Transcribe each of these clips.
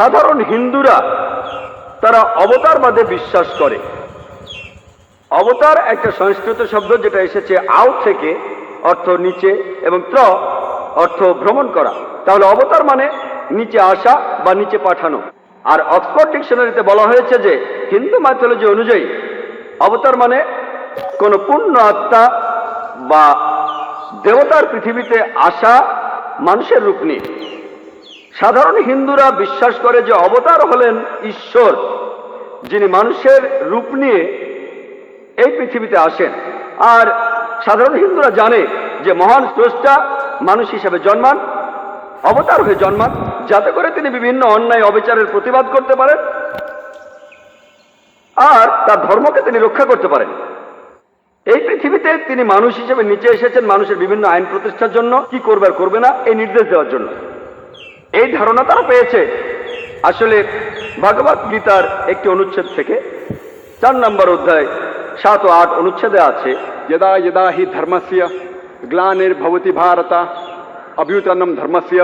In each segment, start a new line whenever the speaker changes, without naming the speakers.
সাধারণ হিন্দুরা তারা অবতারবাদে বিশ্বাস করে। অবতার একটা সংস্কৃত শব্দ যেটা এসেছে আউ থেকে, অর্থ নিচে এবং ত্র, অর্থ ভ্রমণ করা। তাহলে অবতার মানে নিচে আসা বা নিচে পাঠানো। আর অক্সফোর্ড ডিকশনারিতে বলা হয়েছে যে, হিন্দু মাইথোলজি অনুযায়ী অবতার মানে কোনো পূর্ণ আত্মা বা দেবতার পৃথিবীতে আসা মানুষের রূপ নিয়ে। সাধারণ হিন্দুরা বিশ্বাস করে যে অবতার হলেন ঈশ্বর, যিনি মানুষের রূপ নিয়ে এই পৃথিবীতে আসেন। আর সাধারণ হিন্দুরা জানে যে মহান স্রষ্টা মানুষ হিসেবে জন্মান, অবতার হয়ে জন্মান, যাতে করে তিনি বিভিন্ন অন্যায় অবিচারের প্রতিবাদ করতে পারেন আর তার ধর্মকে তিনি রক্ষা করতে পারেন। এই পৃথিবীতে তিনি মানুষ হিসেবে নিচে এসেছেন মানুষের বিভিন্ন আইন প্রতিষ্ঠার জন্য, কি করবে আর করবে না, এই নির্দেশ দেওয়ার জন্য। এই ধারণা তারা পেয়েছে। আসলে ভগবত গীতার একটি অনুচ্ছেদ থেকে চার নম্বর অধ্যায় সাত ও আট অনুচ্ছেদে আছে,
যদা যদা হি ধর্মস্য গ্লানের ভবতি ভারতা অভ্যুতানম ধর্মস্য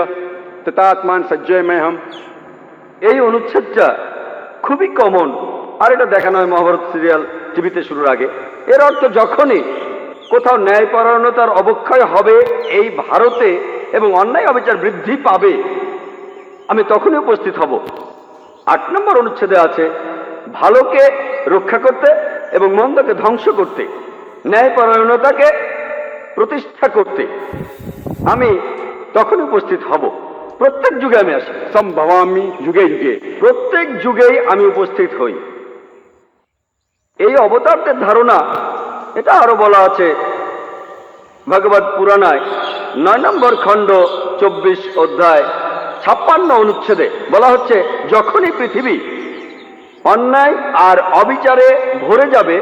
তেতাত্মান সজ্জয় মেহম
এই অনুচ্ছেদটা খুবই কমন আর এটা দেখানো হয় মহাভারত সিরিয়াল টিভিতে শুরুর আগে। এর অর্থ যখনই কোথাও ন্যায়পরায়ণতার অবক্ষয় হবে, এই ভারতে এবং অন্যায় অবিচার বৃদ্ধি পাবে আমি তখনই উপস্থিত হব। আট নম্বর অনুচ্ছেদে আছে, ভালোকে রক্ষা করতে এবং মন্দকে ধ্বংস করতে, ন্যায়পরায়ণতাকে প্রতিষ্ঠা করতে। আমি তখন উপস্থিত হব। প্রত্যেক যুগে আমি আসি।
সম্ভব আমি যুগে যুগে।
প্রত্যেক যুগেই আমি উপস্থিত হই। এই অবতারদের ধারণা, এটা আরও বলা আছে ভগবত পুরাণায় নয় নম্বর খণ্ড, চব্বিশ অধ্যায়। ছাপ্পান্ন অনুচ্ছেদে বলা হচ্ছে, যখনই পৃথিবী অন্যায় আর অবিচারে ভরে যাবে,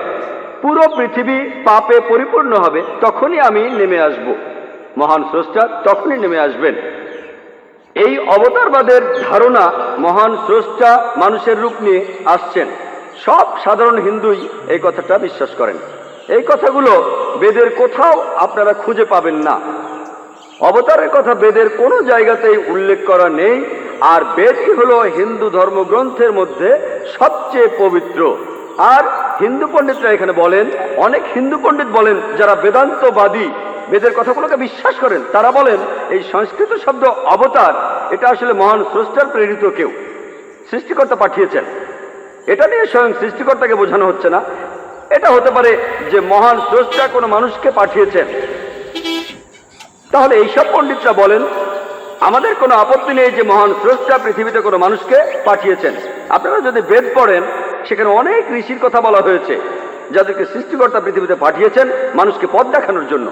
পুরো পৃথিবী পাপে পরিপূর্ণ হবে, তখনই আমি নেমে আসব। মহান স্রষ্টা তখনই নেমে আসবেন। এই অবতারবাদের ধারণা মহান স্রষ্টা মানুষের রূপ নিয়ে আসছেন। সব সাধারণ হিন্দুই এই কথাটা বিশ্বাস করেন। এই কথাগুলো বেদের কোথাও আপনারা খুঁজে পাবেন না। অবতারের কথা বেদের কোনো জায়গাতেই উল্লেখ করা নেই, আর বেদই হলো হিন্দু ধর্মগ্রন্থের মধ্যে সবচেয়ে পবিত্র। আর হিন্দু পণ্ডিতরা এখানে বলেন, অনেক হিন্দু পণ্ডিত বলেন, যারা বেদান্তবাদী, বেদের কথাগুলোকে বিশ্বাস করেন, তারা বলেন, এই সংস্কৃত শব্দ অবতার, এটা আসলে মহান স্রষ্টার প্রেরিত কেউ, সৃষ্টিকর্তা পাঠিয়েছেন। এটা নিয়ে স্বয়ং সৃষ্টিকর্তাকে বোঝানো হচ্ছে না। এটা হতে পারে যে মহান স্রষ্টা কোনো মানুষকে পাঠিয়েছেন। তাহলে এইসব পণ্ডিতরা বলেন, আমাদের কোনো আপত্তি নেই যে মহান স্রষ্টা পৃথিবীতে কোনো মানুষকে পাঠিয়েছেন। আপনারা যদি বেদ পড়েন, সেখানে অনেক ঋষির কথা বলা হয়েছে, যাদেরকে সৃষ্টিকর্তা পৃথিবীতে পাঠিয়েছেন মানুষকে পথ দেখানোর জন্য।